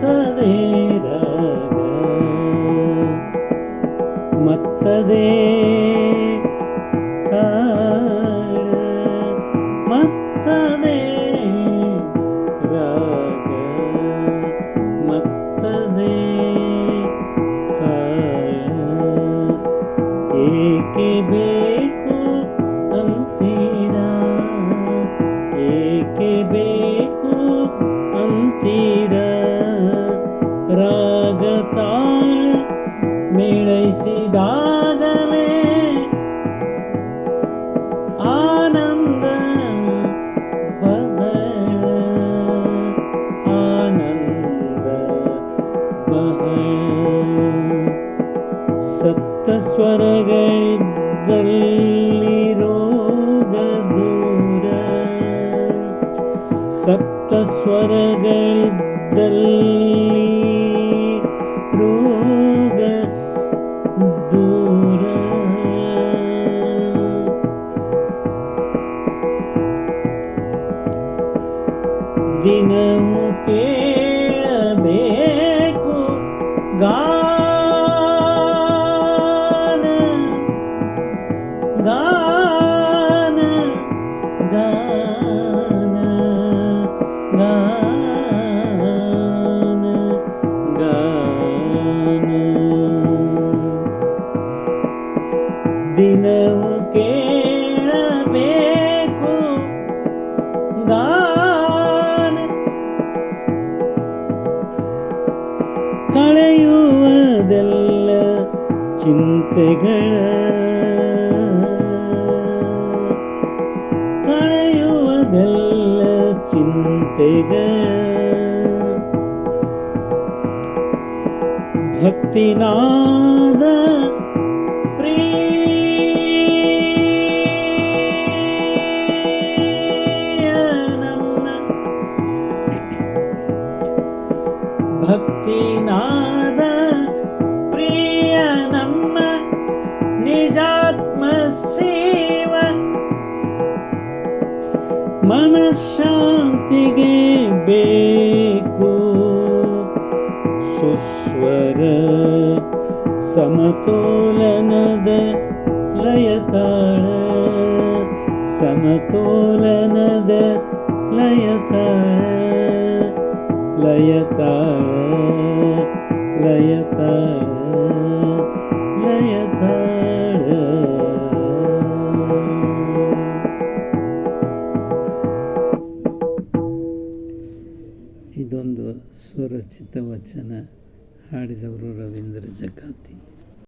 மத்ததே மத்ததே ಸಪ್ತ ಸ್ವರಗಳಿದ್ದಲ್ಲಿ ರೋಗ ದೂರ ಸಪ್ತ ಸ್ವರಗಳಿದ್ದಲ್ಲಿ ರೋಗ ದೂರ ದಿನವು ಕೇಳಬೇಕು ಗಾನ ದಿನವು ಕೇಳಬೇಕು. ಗಾನ ಕಳೆಯುವುದೆಲ್ಲ ಚಿಂತೆಗಳ ಕಳೆಯುವುದೆಲ್ಲ ಚಿಂತೆಗಳ ಭಕ್ತಿನಾದ ಭಕ್ತಿನಾದ ಪ್ರಿಯ ನಮ್ಮ ನಿಜಾತ್ಮ ಸೇವ. ಮನಃಶಾಂತಿಗೆ ಬೇಕು. ಸುಸ್ವರ ಸಮತೋಲನದ ಲಯತಾಳ. ಸಮತೋಲನದ ಲಯತಾಳ. ಲಯತಾಳ. ಲಯತಾಳ ಲಯತಾಳ. ಇದೊಂದು ಸ್ವರಚಿತ ವಚನ ಹಾಡಿದವರು ರವೀಂದ್ರ ಜಕಾತಿ